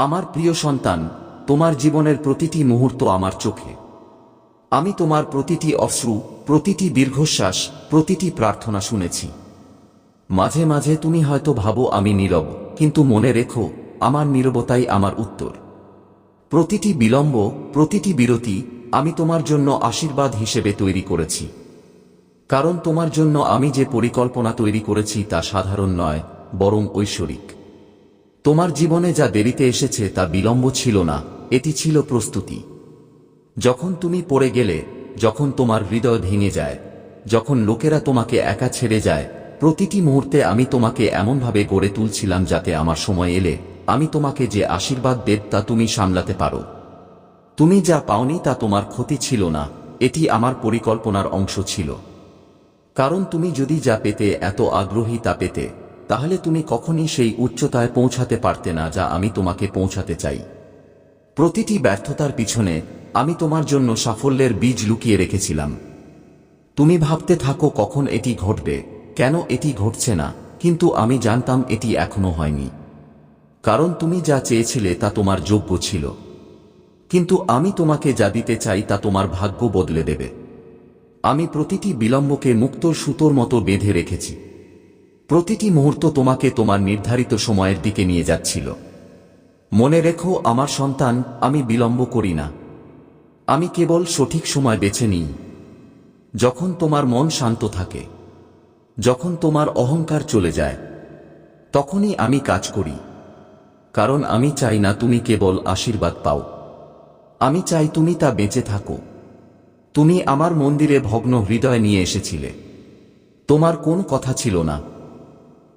আমার প্রিয় সন্তান, তোমার জীবনের প্রতিটি মুহূর্ত আমার চোখে। আমি তোমার প্রতিটি অশ্রু, প্রতিটি দীর্ঘশ্বাস, প্রতিটি প্রার্থনা শুনেছি। মাঝে মাঝে তুমি হয়তো ভাবো আমি নীরব, কিন্তু মনে রেখো, আমার নীরবতাই আমার উত্তর। প্রতিটি বিলম্ব, প্রতিটি বিরতি, আমি তোমার জন্য আশীর্বাদ হিসেবে তৈরি করেছি। কারণ তোমার জন্য আমি যে পরিকল্পনা তৈরি করেছি তা সাধারণ নয়, বরং ঐশ্বরিক। তোমার জীবনে যা দেরিতে এসেছে তা বিলম্ব ছিল না, এটি ছিল প্রস্তুতি। যখন তুমি পড়ে গেলে, যখন তোমার হৃদয় ভেঙে যায়, যখন লোকেরা তোমাকে একা ছেড়ে যায়, প্রতিটি মুহূর্তে আমি তোমাকে এমনভাবে গড়ে তুলছিলাম যাতে আমার সময় এলে, আমি তোমাকে যে আশীর্বাদ দেব তা তুমি সামলাতে পারো। তুমি যা পাওনি তা তোমার ক্ষতি ছিল না, এটি আমার পরিকল্পনার অংশ ছিল। কারণ তুমি যদি যা পেতে এত আগ্রহী তা পেতে তাহলে তুমি কখনই সেই উচ্চতায় পৌঁছাতে পারতে না যা আমি তোমাকে পৌঁছাতে চাই। প্রতিটি ব্যর্থতার পিছনে আমি তোমার জন্য সাফল্যের বীজ লুকিয়ে রেখেছিলাম। তুমি ভাবতে থাকো কখন এটি ঘটবে, কেন এটি ঘটছে না, কিন্তু আমি জানতাম এটি এখনও হয়নি। কারণ তুমি যা চেয়েছিলে তা তোমার যোগ্য ছিল। কিন্তু আমি তোমাকে যা দিতে চাই তা তোমার ভাগ্য বদলে দেবে। আমি প্রতিটি বিলম্বকে মুক্ত সুতোর মতো বেঁধে রেখেছি। প্রতিটি মুহূর্ত তোমাকে তোমার নির্ধারিত সময়ের দিকে নিয়ে যাচ্ছিল। মনে রেখো, আমার সন্তান, আমি বিলম্ব করি না। আমি কেবল সঠিক সময় বেছে নিই। যখন তোমার মন শান্ত থাকে, যখন তোমার অহংকার চলে যায়, তখনই আমি কাজ করি। কারণ আমি চাই না তুমি কেবল আশীর্বাদ পাও। আমি চাই তুমি তা বেঁচে থাকো। তুমি আমার মন্দিরে ভগ্ন হৃদয় নিয়ে এসেছিলে। তোমার কোন কথা ছিল না।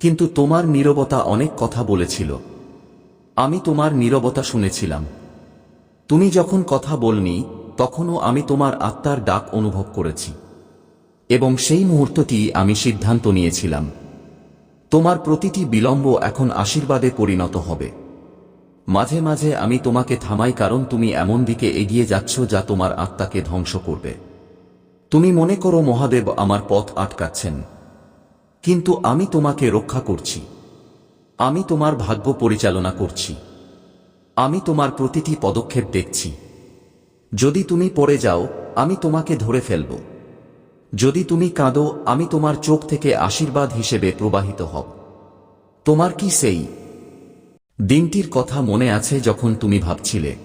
কিন্তু তোমার নীরবতা অনেক কথা বলেছিল। আমি তোমার নীরবতা শুনেছিলাম। তুমি যখন কথা বলনি, তখনও আমি তোমার আত্মার ডাক অনুভব করেছি। এবং সেই মুহূর্তটি আমি সিদ্ধান্ত নিয়েছিলাম। তোমার প্রতিটি বিলম্ব এখন আশীর্বাদে পরিণত হবে। মাঝে মাঝে আমি তোমাকে থামাই কারণ তুমি এমন দিকে এগিয়ে যাচ্ছ যা তোমার আত্মাকে ধ্বংস করবে। তুমি মনে করো মহাদেব আমার পথ আটকাচ্ছেন। কিন্তু আমি তোমাকে রক্ষা করছি। আমি তোমার ভাগ্য পরিচালনা করছি। আমি তোমার প্রতিটি পদক্ষেপ দেখছি। যদি তুমি পড়ে যাও, আমি তোমাকে ধরে ফেলব। যদি তুমি কাঁদো, আমি তোমার চোখ থেকে আশীর্বাদ হিসেবে প্রবাহিত হব। তোমার কি সেই? দিনটির কথা মনে আছে যখন তুমি ভাবছিলে,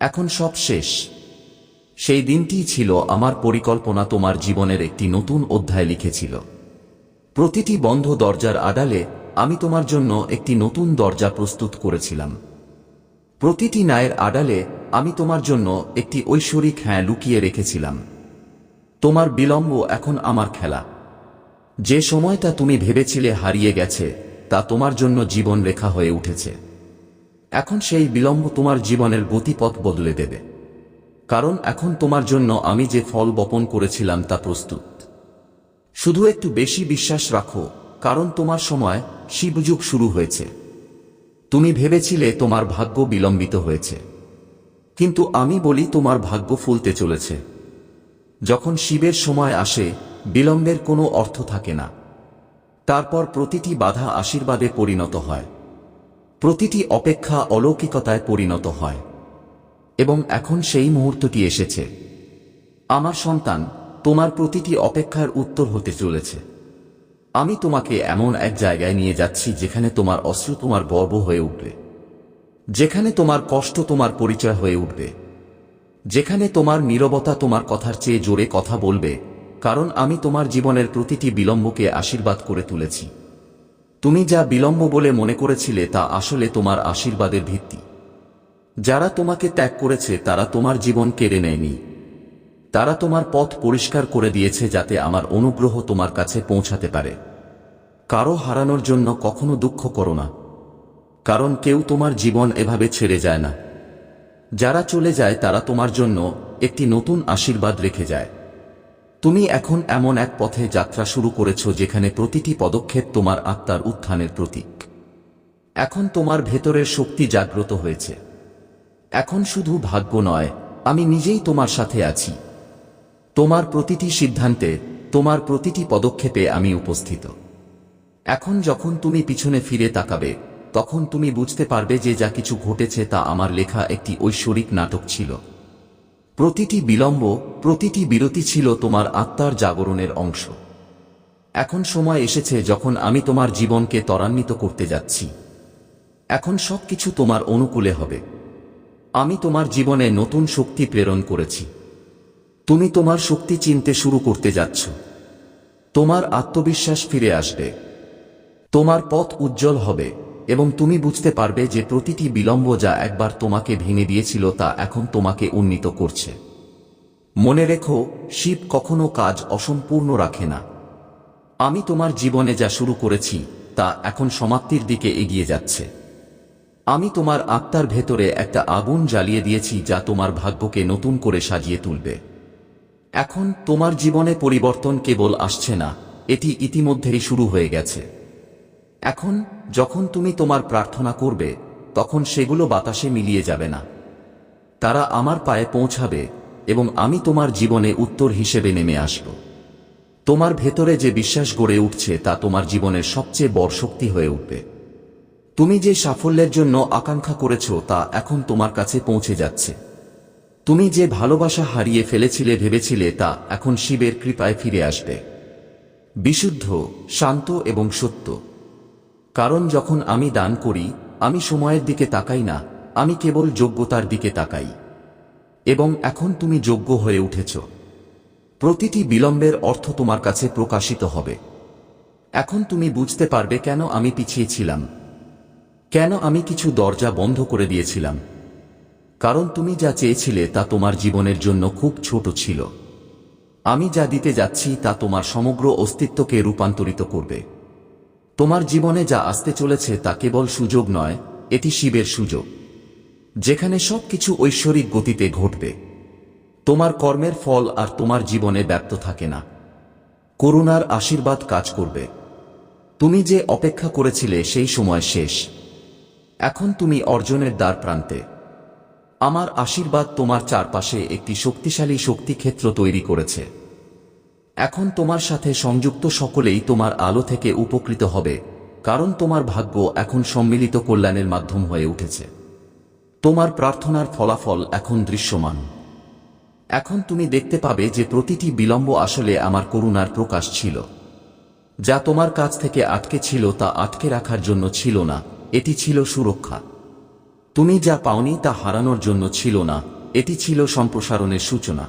এখন সব শেষ। সেই দিনটি ছিল আমার পরিকল্পনা তোমার জীবনের একটি নতুন অধ্যায় লিখেছিল। প্রতিটি বন্ধ দরজার আড়ালে আমি তোমার জন্য একটি নতুন দরজা প্রস্তুত করেছিলাম। প্রতিটি নায়ের আড়ালে আমি তোমার জন্য একটি ঐশ্বরিক হ্যাঁ লুকিয়ে রেখেছিলাম। তোমার বিলম্ব এখন আমার খেলা। যে সময়টা তুমি ভেবেছিলে হারিয়ে গেছে, তা তোমার জন্য জীবন রেখা হয়ে উঠেছে। এখন সেই বিলম্ব তোমার জীবনের গতিপথ বদলে দেবে। কারণ এখন তোমার জন্য আমি যে ফল বপন করেছিলাম তা প্রস্তুত। শুধু একটু বেশি বিশ্বাস রাখো, কারণ তোমার সময় শিবযুগ শুরু হয়েছে। তুমি ভেবেছিলে তোমার ভাগ্য বিলম্বিত হয়েছে। কিন্তু আমি বলি তোমার ভাগ্য ফুলতে চলেছে। যখন শিবের সময় আসে, বিলম্বের কোনো অর্থ থাকে না। তারপর প্রতিটি বাধা আশীর্বাদে পরিণত হয়। প্রতিটি অপেক্ষা অলৌকিকতায় পরিণত হয়। এবং এখন সেই মুহূর্তটি এসেছে। আমার সন্তান তোমার প্রতিটি অপেক্ষার উত্তর হতে চলেছে। আমি তোমাকে এমন এক জায়গায় নিয়ে যাচ্ছি যেখানে তোমার অশ্রু তোমার গর্ব হয়ে উঠবে। যেখানে তোমার কষ্ট তোমার পরিচয় হয়ে উঠবে। যেখানে তোমার নীরবতা তোমার কথার চেয়ে জোরে কথা বলবে, কারণ আমি তোমার জীবনের প্রতিটি বিলম্বকে আশীর্বাদ করে তুলেছি। তুমি যা বিলম্ব বলে মনে করেছিলে তা আসলে তোমার আশীর্বাদের ভিত্তি। যারা তোমাকে ত্যাগ করেছে তারা তোমার জীবন কেড়ে নেয়নি। তারা তোমার পথ পরিষ্কার করে দিয়েছে যাতে আমার অনুগ্রহ তোমার কাছে পৌঁছাতে পারে। কারও হারানোর জন্য কখনো দুঃখ করো না। কারণ কেউ তোমার জীবন এভাবে ছেড়ে যায় না। যারা চলে যায়, তারা তোমার জন্য একটি নতুন আশীর্বাদ রেখে যায়। তুমি এখন এমন এক পথে যাত্রা শুরু করেছ যেখানে প্রতিটি পদক্ষেপ তোমার আত্মার উত্থানের প্রতীক। এখন তোমার ভেতরের শক্তি জাগ্রত হয়েছে। এখন শুধু ভাগ্য নয়, আমি নিজেই তোমার সাথে আছি। তোমার প্রতিটি সিদ্ধান্তে, তোমার প্রতিটি পদক্ষেপে আমি উপস্থিত। এখন যখন তুমি পিছনে ফিরে তাকাবে, তখন তুমি বুঝতে পারবে যে যা কিছু ঘটেছে তা আমার লেখা একটি ঐশ্বরিক নাটক ছিল। প্রতিটি বিলম্ব, প্রতিটি বিরতি ছিল তোমার আত্মার জাগরণের অংশ। এখন সময় এসেছে যখন আমি তোমার জীবনকে ত্বরান্বিত করতে যাচ্ছি। এখন সবকিছু তোমার অনুকূলে হবে। আমি তোমার জীবনে নতুন শক্তি প্রেরণ করেছি। তুমি তোমার শক্তি চিনতে শুরু করতে যাচ্ছ। তোমার আত্মবিশ্বাস ফিরে আসবে। তোমার পথ উজ্জ্বল হবে এবং তুমি বুঝতে পারবে যে প্রতিটি বিলম্ব যা একবার তোমাকে ভেঙে দিয়েছিল তা এখন তোমাকে উন্নীত করছে। মনে রেখো, শিব কখনো কাজ অসম্পূর্ণ রাখে না। আমি তোমার জীবনে যা শুরু করেছি, তা এখন সমাপ্তির দিকে এগিয়ে যাচ্ছে। আমি তোমার আত্মার ভেতরে একটা আগুন জ্বালিয়ে দিয়েছি যা তোমার ভাগ্যকে নতুন করে সাজিয়ে তুলবে। এখন তোমার জীবনে পরিবর্তন কেবল আসছে না, এটি ইতিমধ্যেই শুরু হয়ে গেছে। এখন, যখন তুমি তোমার প্রার্থনা করবে, তখন সেগুলো বাতাসে মিলিয়ে যাবে না। তারা আমার পায়ে পৌঁছাবে, এবং আমি তোমার জীবনে উত্তর হিসেবে নেমে আসব। তোমার ভেতরে যে বিশ্বাস গড়ে উঠছে, তা তোমার জীবনের সবচেয়ে বড় শক্তি হয়ে উঠবে। তুমি যে সাফল্যের জন্য আকাঙ্ক্ষা করেছ, তা এখন তোমার কাছে পৌঁছে যাচ্ছে। তুমি যে ভালোবাসা হারিয়ে ফেলেছিলে ভেবেছিলে তা এখন শিবের কৃপায় ফিরে আসবে। বিশুদ্ধ, শান্ত এবং সত্য। কারণ যখন আমি দান করি, আমি সময়ের দিকে তাকাই না, আমি কেবল যোগ্যতার দিকে তাকাই। এবং এখন তুমি যোগ্য হয়ে উঠেছ। প্রতিটি বিলম্বের অর্থ তোমার কাছে প্রকাশিত হবে। এখন তুমি বুঝতে পারবে কেন আমি পিছিয়ে ছিলাম। কেন আমি কিছু দরজা বন্ধ করে দিয়েছিলাম। কারণ তুমি যা চেয়েছিলে তা তোমার জীবনের জন্য খুব ছোট ছিল। আমি যা দিতে যাচ্ছি তা তোমার সমগ্র অস্তিত্বকে রূপান্তরিত করবে। তোমার জীবনে যা আসতে চলেছে তা কেবল সুযোগ নয়, এটি শিবের সুযোগ। যেখানে সবকিছু ঐশ্বরিক গতিতে ঘটবে। তোমার কর্মের ফল আর তোমার জীবনে ব্যপ্ত থাকে না। করুণার আশীর্বাদ কাজ করবে। তুমি যে অপেক্ষা করেছিলে সেই সময় শেষ। এখন তুমি অর্জনের দ্বার প্রান্তে। আমার আশীর্বাদ তোমার চারপাশে একটি শক্তিশালী শক্তিক্ষেত্র তৈরি করেছে। এখন তোমার সাথে সংযুক্ত সকলেই তোমার আলো থেকে উপকৃত হবে, কারণ তোমার ভাগ্য এখন সম্মিলিত কল্যাণের মাধ্যম হয়ে উঠেছে। তোমার প্রার্থনার ফলাফল এখন দৃশ্যমান। এখন তুমি দেখতে পাবে যে প্রতিটি বিলম্ব আসলে আমার করুণার প্রকাশ ছিল। যা তোমার কাছ থেকে আটকে ছিল তা আটকে রাখার জন্য ছিল না, এটি ছিল সুরক্ষা। তুমি যা পাওনি তা হারানোর জন্য ছিল না, এটি ছিল সম্প্রসারণের সূচনা।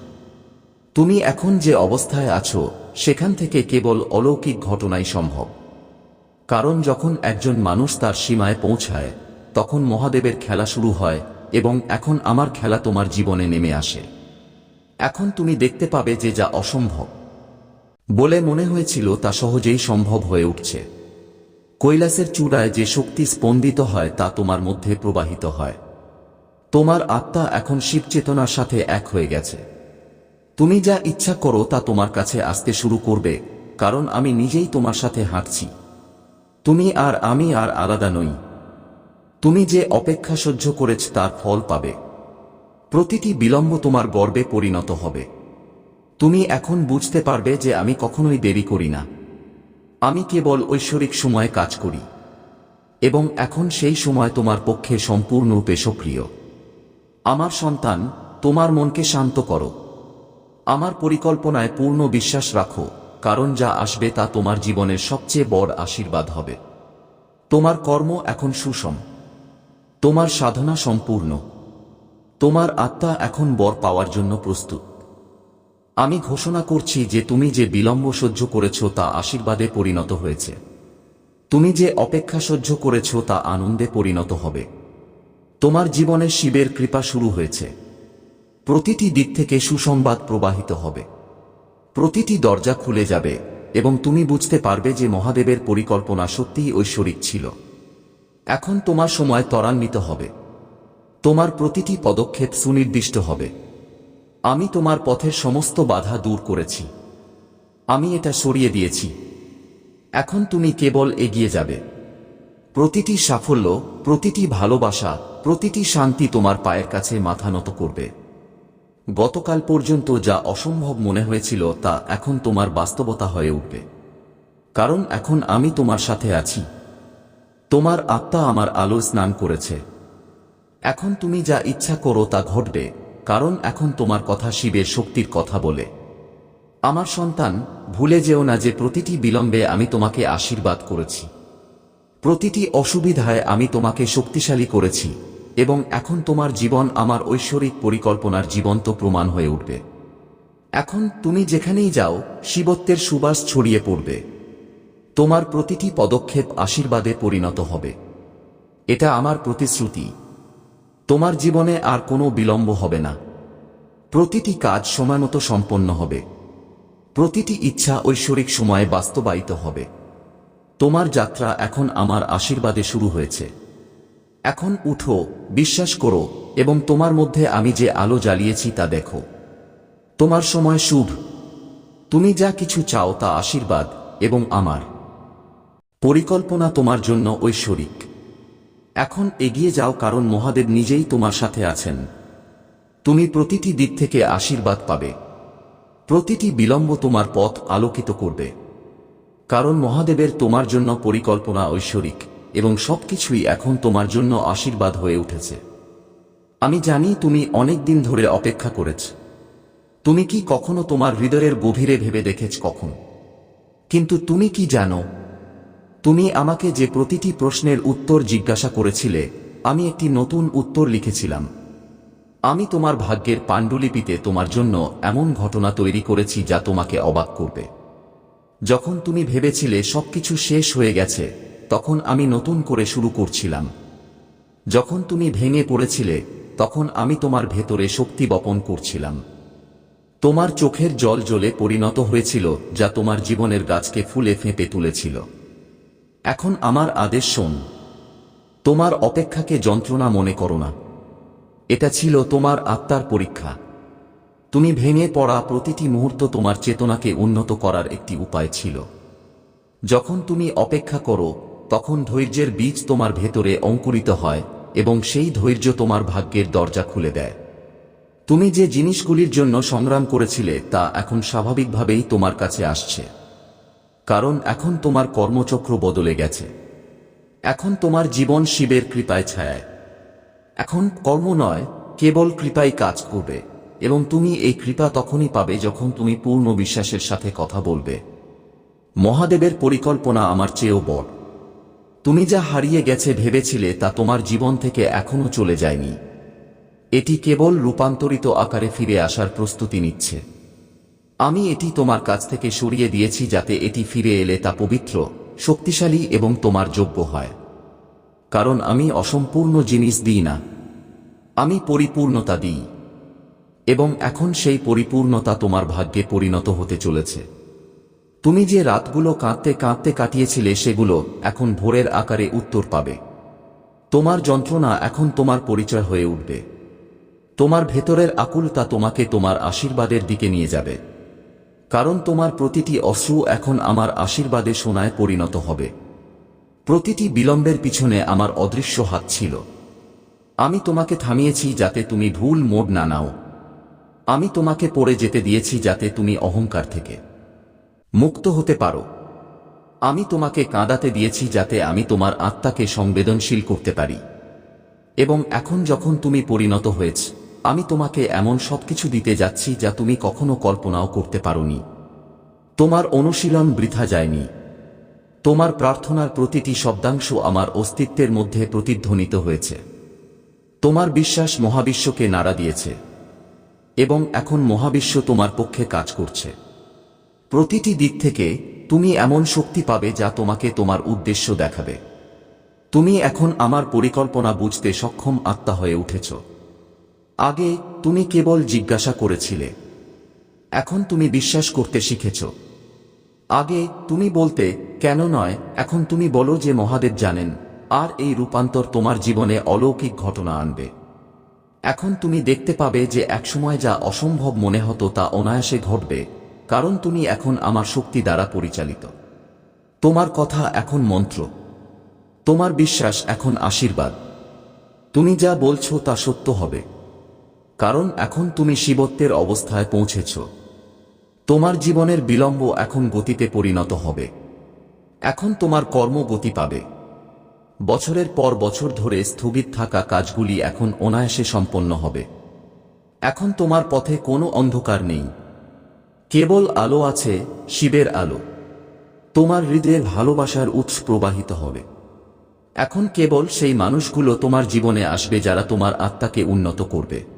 তুমি এখন যে অবস্থায় আছো, সেখান থেকে কেবল অলৌকিক ঘটনাই সম্ভব। কারণ যখন একজন মানুষ তার সীমায় পৌঁছায়, তখন মহাদেবের খেলা শুরু হয় এবং এখন আমার খেলা তোমার জীবনে নেমে আসে। এখন তুমি দেখতে পাবে যে যা অসম্ভব। বলে মনে হয়েছিল তা সহজেই সম্ভব হয়ে উঠছে। কৈলাসের চূড়ায় যে শক্তি স্পন্দিত হয় তা তোমার মধ্যে প্রবাহিত হয়। তোমার আত্মা এখন শিব চেতনার সাথে এক হয়ে গেছে। তুমি যা ইচ্ছা করো তা তোমার কাছে আসতে শুরু করবে, কারণ আমি নিজেই তোমার সাথে হাঁটছি। তুমি আর আমি আর আলাদা নই। তুমি যে অপেক্ষা সহ্য করেছ তার ফল পাবে। প্রতিটি বিলম্ব তোমার গর্বে পরিণত হবে। তুমি এখন বুঝতে পারবে যে আমি কখনোই দেরি করি না। আমি কেবল ঐশ্বরিক সময়ে কাজ করি, এবং এখন সেই সময় তোমার পক্ষে সম্পূর্ণরূপে সক্রিয় আমার সন্তান, তোমার মনকে শান্ত করো। আমার পরিকল্পনায় পূর্ণ বিশ্বাস রাখো, কারণ যা আসবে তা তোমার জীবনের সবচেয়ে বড় আশীর্বাদ হবে। তোমার কর্ম এখন সুষম। তোমার সাধনা সম্পূর্ণ। তোমার আত্মা এখন বর পাওয়ার জন্য প্রস্তুত। আমি ঘোষণা করছি যে তুমি যে বিলম্ব সহ্য করেছ তা আশীর্বাদে পরিণত হয়েছে। তুমি যে অপেক্ষা সহ্য করেছ তা আনন্দে পরিণত হবে। তোমার জীবনে শিবের কৃপা শুরু হয়েছে। প্রতিটি দিক থেকে সুসংবাদ প্রবাহিত হবে। প্রতিটি দরজা খুলে যাবে এবং তুমি বুঝতে পারবে যে মহাদেবের পরিকল্পনা সত্যিই ঐশ্বরিক ছিল। এখন তোমার সময় ত্বরান্বিত হবে। তোমার প্রতিটি পদক্ষেপ সুনির্দিষ্ট হবে। আমি তোমার পথের সমস্ত বাধা দূর করেছি। আমি এটা সরিয়ে দিয়েছি। এখন তুমি কেবল এগিয়ে যাবে। প্রতিটি সাফল্য, প্রতিটি ভালোবাসা, প্রতিটি শান্তি তোমার পায়ের কাছে মাথা নত করবে। গতকাল পর্যন্ত যা অসম্ভব মনে হয়েছিল তা এখন তোমার বাস্তবতা হয়ে উঠবে। কারণ এখন আমি তোমার সাথে আছি। তোমার আত্মা আমার আলো স্নান করেছে। এখন তুমি যা ইচ্ছা করো তা ঘটবে। কারণ এখন তোমার কথা শিবের শক্তির কথা বলে। আমার সন্তান, ভুলে যেও না যে প্রতিটি বিলম্বে আমি তোমাকে আশীর্বাদ করেছি। প্রতিটি অসুবিধায় আমি তোমাকে শক্তিশালী করেছি এবং এখন তোমার জীবন আমার ঐশ্বরিক পরিকল্পনার জীবন্ত প্রমাণ হয়ে উঠবে। এখন তুমি যেখানেই যাও, শিবত্বের সুবাস ছড়িয়ে পড়বে। তোমার প্রতিটি পদক্ষেপ আশীর্বাদে পরিণত হবে। এটা আমার প্রতিশ্রুতি। তোমার জীবনে আর কোনো বিলম্ব হবে না। প্রতিটি কাজ সময়মতো সম্পন্ন হবে। প্রতিটি ইচ্ছা ঐশ্বরিক সময়ে বাস্তবায়িত হবে। তোমার যাত্রা এখন আমার আশীর্বাদে শুরু হয়েছে। এখন উঠো, বিশ্বাস করো, এবং তোমার মধ্যে আমি যে আলো জ্বালিয়েছি তা দেখো। তোমার সময় শুভ। তুমি যা কিছু চাও তা আশীর্বাদ এবং আমার। পরিকল্পনা তোমার জন্য ঐশ্বরিক। এখন এগিয়ে যাও কারণ মহাদেব নিজেই তোমার সাথে আছেন। তুমি প্রতিটি দিক থেকে আশীর্বাদ পাবে। প্রতিটি বিলম্ব তোমার পথ আলোকিত করবে। কারণ মহাদেবের তোমার জন্য পরিকল্পনা ঐশ্বরিক এবং সবকিছুই এখন তোমার জন্য আশীর্বাদ হয়ে উঠেছে। আমি জানি তুমি অনেক দিন ধরে অপেক্ষা করেছ। তুমি কি কখনো তোমার হৃদয়ের গভীরে ভেবে দেখেছ কখন? কিন্তু তুমি কি জানো তুমি আমাকে যে প্রতিটি প্রশ্নের উত্তর জিজ্ঞাসা করেছিলে, আমি একটি নতুন উত্তর লিখেছিলাম। আমি তোমার ভাগ্যের পাণ্ডুলিপিতে তোমার জন্য এমন ঘটনা তৈরি করেছি যা তোমাকে অবাক করবে। যখন তুমি ভেবেছিলে সবকিছু শেষ হয়ে গেছে, তখন আমি নতুন করে শুরু করছিলাম। যখন তুমি ভেঙে পড়েছিলে, তখন আমি তোমার ভেতরে শক্তি বপন করছিলাম। তোমার চোখের জল জ্বলে পরিণত হয়েছিল, যা তোমার জীবনের গাছকে ফুলে ফেঁপে তুলেছিল। এখন আমার আদেশ শোন। তোমার অপেক্ষাকে যন্ত্রণা মনে করো না। এটা ছিল তোমার আত্মার পরীক্ষা। তুমি ভেঙে পড়া প্রতিটি মুহূর্ত তোমার চেতনাকে উন্নত করার একটি উপায় ছিল। যখন তুমি অপেক্ষা করো, তখন ধৈর্যের বীজ তোমার ভেতরে অঙ্কুরিত হয় এবং সেই ধৈর্য তোমার ভাগ্যের দরজা খুলে দেয়। তুমি যে জিনিসগুলির জন্য সংগ্রাম করেছিলে তা এখন স্বাভাবিকভাবেই তোমার কাছে আসছে। কারণ এখন তোমার কর্মচক্র বদলে গেছে। এখন তোমার জীবন শিবের কৃপায় ছায়ায়। এখন কর্ম নয়, কেবল কৃপাই কাজ করবে, এবং তুমি এই কৃপা তখনই পাবে যখন তুমি পূর্ণ বিশ্বাসের সাথে কথা বলবে। মহাদেবের পরিকল্পনা আমার চেয়েও বড়। তুমি যা হারিয়ে গেছে ভেবেছিলে তা তোমার জীবন থেকে এখনও চলে যায়নি। এটি কেবল রূপান্তরিত আকারে ফিরে আসার প্রস্তুতি নিচ্ছে। আমি এটি তোমার কাছ থেকে সরিয়ে দিয়েছি যাতে এটি ফিরে এলে তা পবিত্র, শক্তিশালী এবং তোমার যোগ্য হয়। কারণ আমি অসম্পূর্ণ জিনিস দিই না। আমি পরিপূর্ণতা দিই। এবং এখন সেই পরিপূর্ণতা তোমার ভাগ্যে পরিণত হতে চলেছে। তুমি যে রাতগুলো কাঁদতে কাঁদতে কাটিয়েছিলে সেগুলো এখন ভোরের আকারে উত্তর পাবে। তোমার যন্ত্রণা এখন তোমার পরিচয় হয়ে উঠবে। তোমার ভেতরের আকুলতা তোমাকে তোমার আশীর্বাদের দিকে নিয়ে যাবে। কারণ তোমার প্রতিটি অশ্রু এখন আমার আশীর্বাদে সোনায় পরিণত হবে। প্রতিটি বিলম্বের পিছনে আমার অদৃশ্য হাত ছিল। আমি তোমাকে থামিয়েছি যাতে তুমি ভুল মোড় না নাও। আমি তোমাকে পড়ে যেতে দিয়েছি যাতে তুমি অহংকার থেকে মুক্ত হতে পারো। আমি তোমাকে কাঁদাতে দিয়েছি যাতে আমি তোমার আত্মাকে সংবেদনশীল করতে পারি। এবং এখন যখন তুমি পরিণত হয়েছ আমি তোমাকে এমন সবকিছু দিতে যাচ্ছি যা তুমি কখনো কল্পনাও করতে পারোনি। তোমার অনুশীলন বৃথা যায়নি। তোমার প্রার্থনার প্রতিটি শব্দাংশ আমার অস্তিত্বের মধ্যে প্রতিধ্বনিত হয়েছে। তোমার বিশ্বাস মহাবিশ্বকে নাড়া দিয়েছে। এবং এখন মহাবিশ্ব তোমার পক্ষে কাজ করছে। প্রতিটি দিক থেকে তুমি এমন শক্তি পাবে যা তোমাকে তোমার উদ্দেশ্য দেখাবে। তুমি এখন আমার পরিকল্পনা বুঝতে সক্ষম আত্মা হয়ে উঠেছ। আগে তুমি কেবল জিজ্ঞাসা করেছিলে। এখন তুমি বিশ্বাস করতে শিখেছ। আগে তুমি বলতে, কেন নয়, এখন তুমি বলো যে মহাদেব জানেন, আর এই রূপান্তর তোমার জীবনে অলৌকিক ঘটনা আনবে। এখন তুমি দেখতে পাবে যে একসময় যা অসম্ভব মনে হতো তা অনায়াসে ঘটবে, কারণ তুমি এখন আমার শক্তি দ্বারা পরিচালিত। তোমার কথা এখন মন্ত্র। তোমার বিশ্বাস এখন আশীর্বাদ। তুমি যা বলছো তা সত্য হবে। কারণ এখন তুমি শিবত্বের অবস্থায় পৌঁছেছ। তোমার জীবনের বিলম্ব এখন গতিতে পরিণত হবে। এখন তোমার কর্ম গতি পাবে। বছরের পর বছর ধরে স্থগিত থাকা কাজগুলি এখন অনায়াসে সম্পন্ন হবে। এখন তোমার পথে কোনো অন্ধকার নেই। কেবল আলো আছে, শিবের আলো। তোমার হৃদয়ে ভালোবাসার উৎস প্রবাহিত হবে। এখন কেবল সেই মানুষগুলো তোমার জীবনে আসবে যারা তোমার আত্মাকে উন্নত করবে।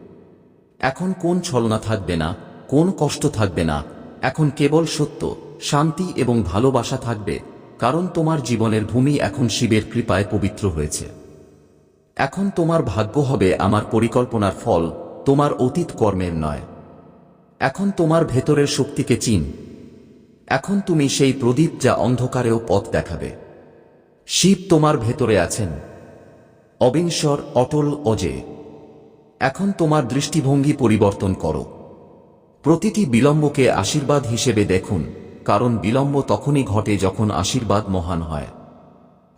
এখন কোন ছলনা থাকবে না, কোন কষ্ট থাকবে না, এখন কেবল সত্য, শান্তি এবং ভালোবাসা থাকবে, কারণ তোমার জীবনের ভূমি এখন শিবের কৃপায় পবিত্র হয়েছে। এখন তোমার ভাগ্য হবে আমার পরিকল্পনার ফল, তোমার অতীত কর্মের নয়। এখন তোমার ভেতরের শক্তিকে চিন। এখন তুমি সেই প্রদীপ যা অন্ধকারেও পথ দেখাবে। শিব তোমার ভেতরে আছেন। অবিনশ্বর, অটল, অজে। এখন তোমার দৃষ্টিভঙ্গি পরিবর্তন করো। প্রতিটি বিলম্বকে আশীর্বাদ হিসেবে দেখুন, কারণ বিলম্ব তখনই ঘটে যখন আশীর্বাদ মহান হয়।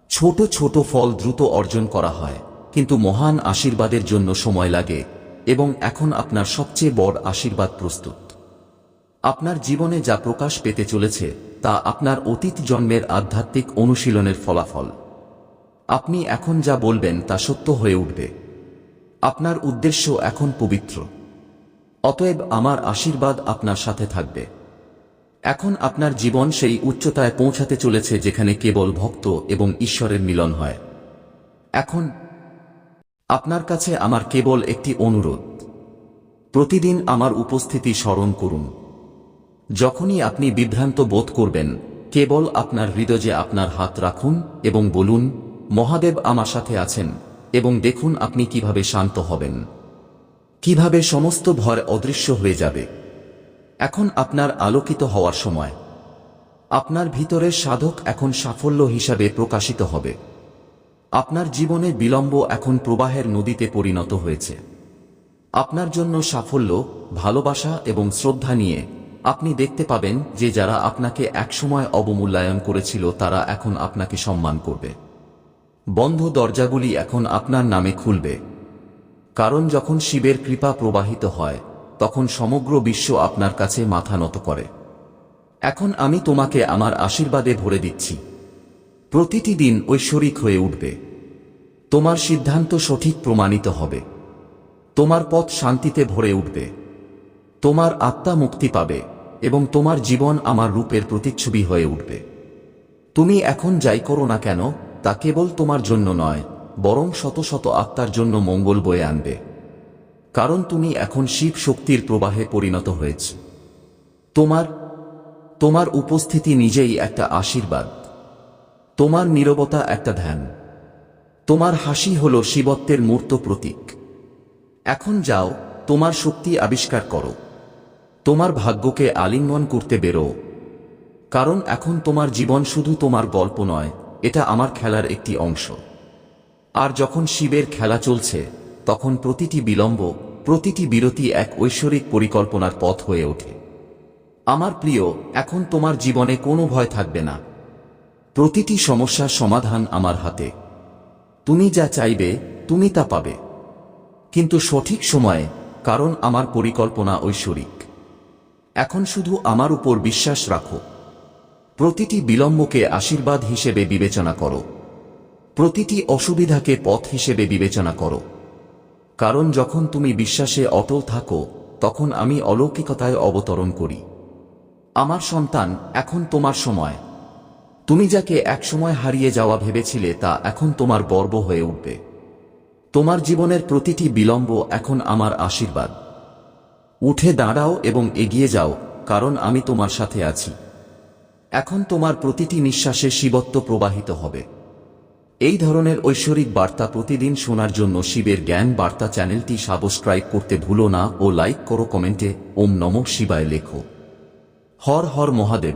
ছোট ছোট ফল দ্রুত অর্জন করা হয়, কিন্তু মহান আশীর্বাদের জন্য সময় লাগে, এবং এখন আপনার সবচেয়ে বড় আশীর্বাদ প্রস্তুত। আপনার জীবনে যা প্রকাশ পেতে চলেছে, তা আপনার অতীত জন্মের আধ্যাত্মিক অনুশীলনের ফলাফল। আপনি এখন যা বলবেন তা সত্য হয়ে উঠবে। আপনার উদ্দেশ্য এখন পবিত্র। অতএব আমার আশীর্বাদ আপনার সাথে থাকবে। এখন আপনার জীবন সেই উচ্চতায় পৌঁছাতে চলেছে যেখানে কেবল ভক্ত এবং ঈশ্বরের মিলন হয়। এখন আপনার কাছে আমার কেবল একটি অনুরোধ। প্রতিদিন আমার উপস্থিতি স্মরণ করুন। যখনই আপনি বিভ্রান্ত বোধ করবেন, কেবল আপনার হৃদয়ে আপনার হাত রাখুন এবং বলুন, মহাদেব আমার সাথে আছেন। এবং দেখুন আপনি কীভাবে শান্ত হবেন। কীভাবে সমস্ত ভয় অদৃশ্য হয়ে যাবে। এখন আপনার আলোকিত হওয়ার সময়। আপনার ভিতরের সাধক এখন সাফল্য হিসাবে প্রকাশিত হবে। আপনার জীবনে বিলম্ব এখন প্রবাহের নদীতে পরিণত হয়েছে। আপনার জন্য সাফল্য, ভালোবাসা এবং শ্রদ্ধা নিয়ে আপনি দেখতে পাবেন যে যারা আপনাকে একসময় অবমূল্যায়ন করেছিল তারা এখন আপনাকে সম্মান করবে। বন্ধ দরজাগুলি এখন আপনার নামে খুলবে। কারণ যখন শিবের কৃপা প্রবাহিত হয়, তখন সমগ্র বিশ্ব আপনার কাছে মাথা নত করে। এখন আমি তোমাকে আমার আশীর্বাদে ভরে দিচ্ছি। প্রতিটি দিন ঐশ্বরিক হয়ে উঠবে। তোমার সিদ্ধান্ত সঠিক প্রমাণিত হবে। তোমার পথ শান্তিতে ভরে উঠবে। তোমার আত্মা মুক্তি পাবে এবং তোমার জীবন আমার রূপের প্রতিচ্ছবি হয়ে উঠবে। তুমি এখন যাই করো না কেন তা কেবল তোমার জন্য নয়, বরং শত শত আত্মার জন্য মঙ্গল বয়ে আনবে। কারণ তুমি এখন শিব শক্তির প্রবাহে পরিণত হয়েছ। তোমার তোমার উপস্থিতি নিজেই একটা আশীর্বাদ। তোমার নীরবতা একটা ধ্যান। তোমার হাসি হল শিবত্বের মূর্ত প্রতীক। এখন যাও, তোমার শক্তি আবিষ্কার করো। তোমার ভাগ্যকে আলিঙ্গন করতে বেরো। কারণ এখন তোমার জীবন শুধু তোমার গল্প নয় এটা আমার খেলার একটি অংশ। আর যখন শিবের খেলা চলছে, তখন প্রতিটি বিলম্ব, প্রতিটি বিরতি এক ঐশ্বরিক পরিকল্পনার পথ হয়ে ওঠে। আমার প্রিয়, এখন তোমার জীবনে কোনো ভয় থাকবে না। প্রতিটি সমস্যার সমাধান আমার হাতে। তুমি যা চাইবে, তুমি তা পাবে। কিন্তু সঠিক সময়ে, কারণ আমার পরিকল্পনা ঐশ্বরিক। এখন শুধু আমার উপর বিশ্বাস রাখো। প্রতিটি বিলম্বকে আশীর্বাদ হিসেবে বিবেচনা করো। প্রতিটি অসুবিধাকে পথ হিসেবে বিবেচনা করো। কারণ যখন তুমি বিশ্বাসে অটল থাকো, তখন আমি অলৌকিকতায় অবতরণ করি। আমার সন্তান, এখন তোমার সময়। তুমি যাকে একসময় হারিয়ে যাওয়া ভেবেছিলে, তা এখন তোমার গর্ব হয়ে উঠবে। তোমার জীবনের প্রতিটি বিলম্ব এখন আমার আশীর্বাদ। উঠে দাঁড়াও এবং এগিয়ে যাও, কারণ আমি তোমার সাথে আছি। এখন তোমার প্রতিটি নিঃশ্বাসে শিবত্ব প্রবাহিত হবে। এই ধরনের ঐশ্বরিক বার্তা প্রতিদিন শোনার জন্য শিবের জ্ঞান বার্তা চ্যানেলটি সাবস্ক্রাইব করতে ভুলো না ও লাইক করো কমেন্টে, ওম নম শিবায় লেখো। হর হর মহাদেব।